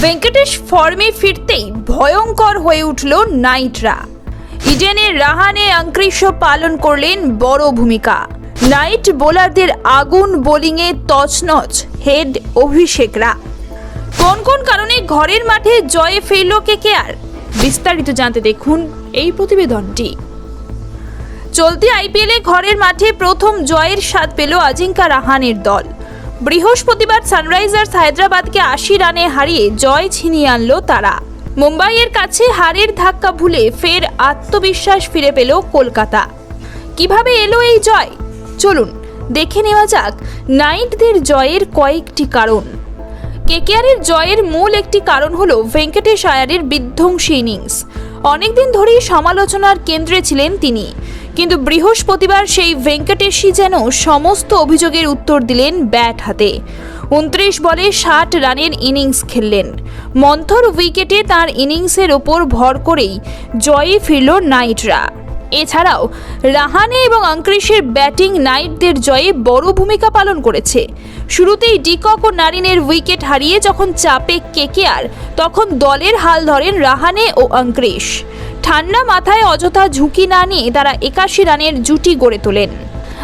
ভেঙ্কটেশ ফর্মে ফিরতেই ভয়ঙ্কর হয়ে উঠল নাইটরা। ইডেনের রাহানে অঙ্কৃশ পালন করলেন বড় ভূমিকা। নাইট বোলারদের আগুন বোলিংয়ে তছনছ হেড অভিষেকরা। কোন কোন কারণে ঘরের মাঠে জয়ে ফেলল আর? বিস্তারিত জানতে দেখুন এই প্রতিবেদনটি। চলতি আইপিএলে ঘরের মাঠে প্রথম জয়ের স্বাদ পেল আজিঙ্কা রাহানের দল। বৃহস্পতিবার সানরাইজার্স হায়দ্রাবাদকে আশি রানে হারিয়ে জয় ছিনিয়ে আনল তারা। মুম্বাইয়ের কাছে হারের ধাক্কা ভুলে ফের আত্মবিশ্বাস ফিরে পেল কলকাতা। কীভাবে এলো এই জয়? চলুন, দেখে নেওয়া যাক নাইটদের জয়ের কয়েকটি কারণ। কেকেআরের জয়ের মূল একটি কারণ হলো ভেঙ্কটেশ আয়ারের বিধ্বংসী ইনিংস। অনেকদিন ধরেই সমালোচনার কেন্দ্রে ছিলেন তিনি। কিন্তু বৃহস্পতিবার সেই ভেঙ্কটেশই যেন সমস্ত অভিযোগের উত্তর দিলেন ব্যাট হাতে। উনত্রিশ বলে ষাট রানের ইনিংস খেললেন। মন্থর উইকেটে তার ইনিংসের ওপর ভর করেই জয়ে ফিরল নাইটরা। এছাড়াও রাহানে এবং অঙ্কৃশের ব্যাটিং নাইটদের জয়ে বড় ভূমিকা পালন করেছে। শুরুতেই ডিকক ও নারিনের উইকেট হারিয়ে যখন চাপে কেকেআর, তখন দলের হাল ধরেন রাহানে ও অঙ্কৃশ ঠান্ডা মাথায় অযথা ঝুঁকি না নিয়ে তারা একাশি রানের জুটি গড়ে তোলেন।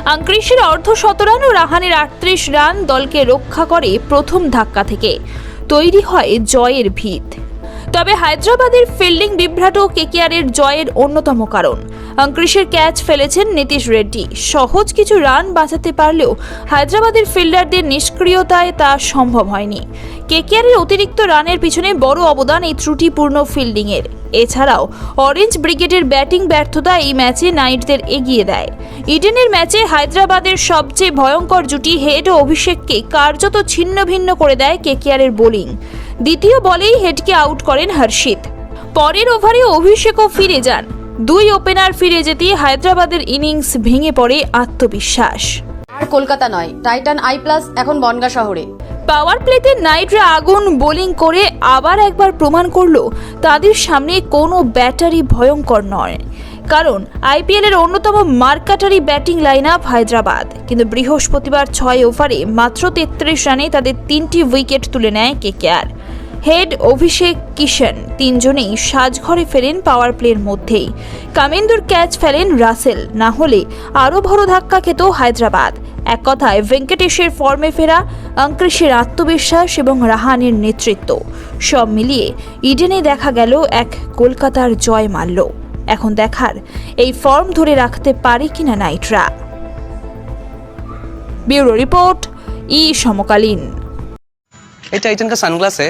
অঙ্কৃশের অর্ধ শতরান ও রাহানের আটত্রিশ রান দলকে রক্ষা করে প্রথম ধাক্কা থেকে। তৈরি হয় জয়ের ভিত। তবে হায়দ্রাবাদের ফিল্ডিং বিভ্রাট কেকেআরের জয়ের অন্যতম কারণ। অঙ্কৃশের ক্যাচ ফেলেছেন নীতিশ রেড্ডি। সহজ কিছু রান বাঁচাতে পারলেও হায়দ্রাবাদের ফিল্ডারদের নিষ্ক্রিয়তায় তা সম্ভব হয়নি। কেকেআরের অতিরিক্ত রানের পিছনে বড় অবদান এই ত্রুটিপূর্ণ ফিল্ডিংয়ের। এছাড়াও অরেঞ্জ ব্রিগেডের ব্যাটিং ব্যর্থতা এই ম্যাচে নাইটদের এগিয়ে দেয়। ইডেনের ম্যাচে হায়দ্রাবাদের সবচেয়ে ভয়ঙ্কর জুটি হেড ও অভিষেককে কার্যত ছিন্ন ভিন্ন করে দেয় কেকেআরের বোলিং। দ্বিতীয় বলেই হেডকে আউট করেন হর্ষিত। পরের ওভারে অভিষেকও ফিরে যান। দুই ওপেনার ফিরে যেতে হায়দ্রাবাদের ইনিংস ভেঙে পড়ে আত্মবিশ্বাস। আর কলকাতা নয় টাইটান আই প্লাস এখন বনগা শহরে। পাওয়ার প্লেতে নাইটরা আগুন বোলিং করে আবার একবার প্রমাণ করল তাদের সামনে কোনো ব্যাটারি ভয়ঙ্কর নয়। কারণ আইপিএলের অন্যতম মার্কাটারি ব্যাটিং লাইন আপ হায়দ্রাবাদ। কিন্তু বৃহস্পতিবার ছয় ওভারে মাত্র তেত্রিশ রানে তাদের তিনটি উইকেট তুলে নেয় কেকেআর হেড অভিষেক কিষণ তিনজনেই সাজঘরে ফেরেন পাওয়ার প্লের মধ্যেই কামেন্দুর ক্যাচ ফেলেন রাসেল না হলে আরও বড় ধাক্কা খেত হায়দ্রাবাদ এক কথায় ভেঙ্কটেশের ফর্মে ফেরা অঙ্কৃশের আত্মবিশ্বাস এবং রাহানের নেতৃত্ব সব মিলিয়ে ইডেনে দেখা গেল এক কলকাতার জয় মাল্য এখন দেখার এই ফর্ম ধরে রাখতে পারে কিনা নাইটরা ব্যুরো রিপোর্ট ই সমকালীন ये टाइटन का सनग्लास है